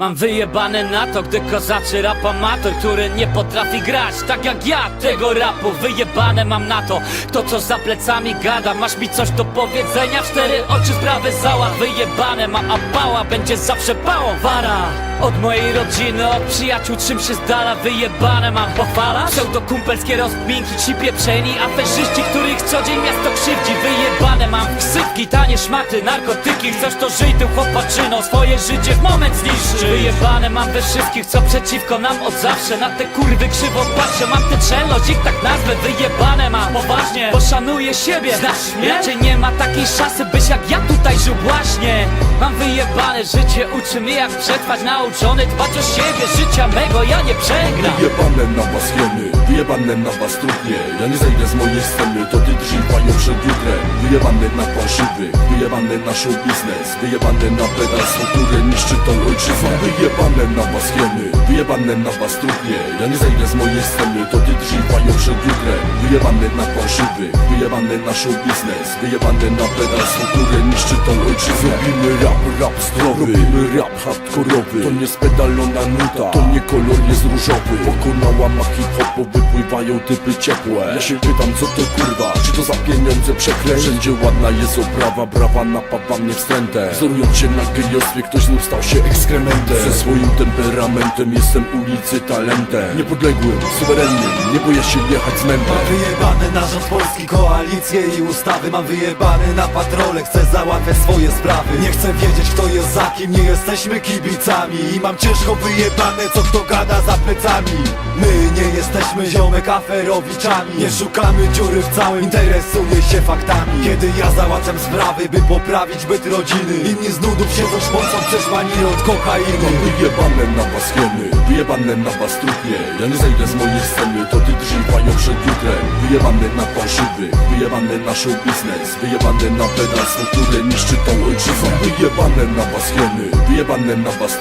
Mam wyjebane na to, gdy kozaczy rap amator Który nie potrafi grać. Tak jak ja tego rapu Wyjebane mam na to, kto co za plecami gada Masz mi coś do powiedzenia, cztery oczy sprawy zała Wyjebane mam, a pała będzie zawsze pałą Wara od mojej rodziny, od przyjaciół czym się z dala Wyjebane mam, pochwala. Pseudokumpelskie rozkminki, ci pieprzeni Aferzyści, których co dzień miasto krzywdzi Wyjebane mam ksywki, tanie szmaty, narkotyki. Chcesz to żyj tym chłopaczyną, swoje życie w moment zniszczy Wyjebane mam we wszystkich, co przeciwko nam od zawsze. Na te kurwy krzywo patrzę, mam tę czelność, ich tak nazwę Wyjebane mam, poważnie, poszanuję siebie Znasz mnie? Raczej nie ma takiej szansy, byś jak ja tutaj żył właśnie Mam wyjebane życie, uczy mnie jak przetrwać Nauczony dbać o siebie, życia mego ja nie przegram Wyjebane na was hieny, wyjebane na was trudnie Ja nie zejdę z mojej sceny, to ty drzyj panią przed jutrem Wyjebane na fałszywych, wyjebane na show biznes Wyjebane na pedalstwo, które niszczy tą ojczyznę Wyjebane na was hieny, wyjebane na was trudnie Ja nie zejdę z mojej sceny, to ty drzyj panią przed jutrem Wyjebane na fałszywych, wyjebane na show biznes Wyjebane na pedalstwo, które niszczy tą ojczyznę Robimy rap, rap zdrowy, robimy rap hardkorowy Nie spedalona nuta, to nie kolor jest różowy. Pokonała ma hip-hop, bo wypływają typy ciepłe. Ja się pytam co to kurwa, czy to za pieniądze przeklęć? Wszędzie ładna jest oprawa, brawa napawa mnie wstrętem Wzorując się na gejostwie, ktoś znów stał się ekskrementem. Ze swoim temperamentem jestem ulicy talentem. Niepodległym, suwerennym, nie boję się jechać z mętem Mam wyjebane na rząd polski, koalicje i ustawy. Mam wyjebane na patrole, chcę załatwiać swoje sprawy. Nie chcę wiedzieć kto jest za kim, nie jesteśmy kibicami I mam ciężko wyjebane co kto gada za plecami. My nie jesteśmy ziomek aferowiczami. Nie szukamy dziury w całym, interesuję się faktami. Kiedy ja załatwiam sprawy, by poprawić byt rodziny. Inni z nudów siedzą szpącą przeszłani od kokainy. Wyjebane na was hieny, wyjebane na was Ja nie zejdę z mojej sceny, to ty drzyj panią przed jutrem. Wyjebane na fałszywych, wyjebane na show biznes Wyjebane na pedalstwo, które niszczy tą ojczyznę Wyjebane na was hieny, wyjebane na was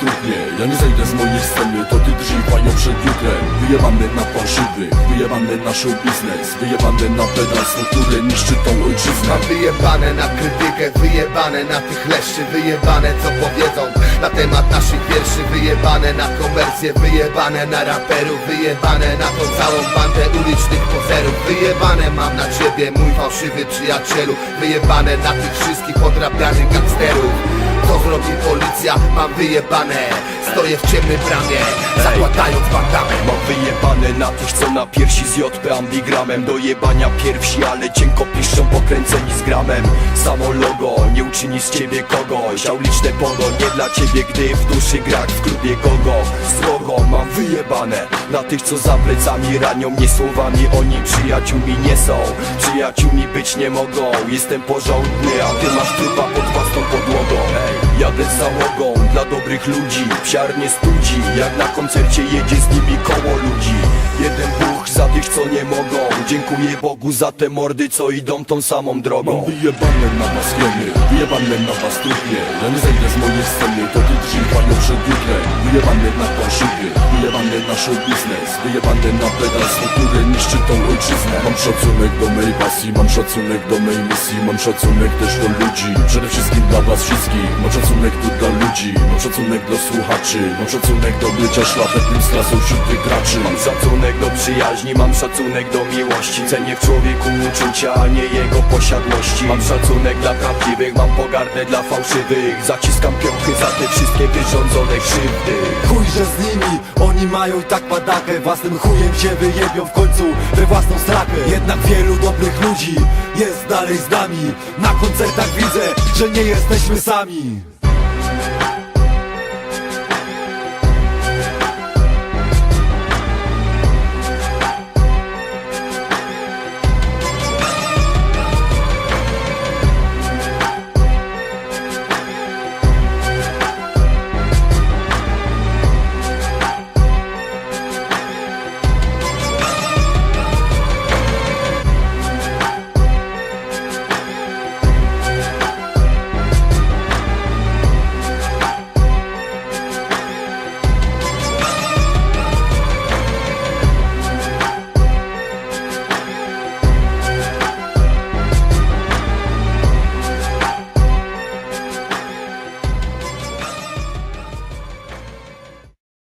Ja nie zejdę z mojej sceny, to ty drzyj panią przed jutrem. Wyjebane na fałszywych, wyjebane na show biznes Wyjebane na pedalstwo, które niszczy tą ojczyznę. Mam wyjebane na krytykę, wyjebane na tych leszczy Wyjebane co powiedzą na temat naszych wierszy Wyjebane na komercję, wyjebane na raperów Wyjebane na tą całą bandę ulicznych pozerów. Wyjebane mam na ciebie mój fałszywy przyjacielu Wyjebane na tych wszystkich podrabianych gangsterów Co zrobi policja? Mam wyjebane Stoję w ciemnej bramie, zakładając bandamę Mam wyjebane na tych, co na piersi z JP ambigramem Do jebania piersi, ale cienko piszą pokręceni z gramem. Samo logo nie uczyni z ciebie kogoś. Auliczne pogo nie dla ciebie, gdy w duszy grak w klubie gogo Srogo mam wyjebane na tych, co za plecami ranią mnie słowami. Oni przyjaciółmi nie są, przyjaciółmi być nie mogą. Jestem porządny, a ty masz trupa pod własną podłogą jadę z załogą dla dobrych ludzi. Psiarnie studzi, jak na koncercie jedzie z nimi koło ludzi. Jeden Bóg za tych, co nie mogą Dziękuję Bogu za te mordy, co idą tą samą Mam drogą wyjebane na was hieny, wyjebane na was trudnie Ja nie zejdę z mojej sceny, to ty drzyj panią przed jutrem Wyjebane na fałszywy, wyjebane na show biznes. Wyjebane na pedalstwo, które niszczy tą ojczyznę. Mam szacunek do mej pasji, mam szacunek do mej misji. Mam szacunek też do ludzi, przede wszystkim dla was wszystkich. Mam szacunek tu dla ludzi, mam szacunek do słuchaczy. Mam szacunek do bycia szlachetnym strasą wśród tych graczy. Mam szacunek do przyjaźni, mam szacunek do miłości Cenię w człowieku uczucia, a nie jego posiadłości. Mam szacunek dla prawdziwych, mam pogardę dla fałszywych. Zaciskam piąchy za te wszystkie wyrządzone krzywdy. Chuj, że z nimi, oni mają i tak padakę Własnym chujem się wyjebią w końcu we własną strakę Jednak wielu dobrych ludzi jest dalej z nami. Na koncertach widzę, że nie jesteśmy sami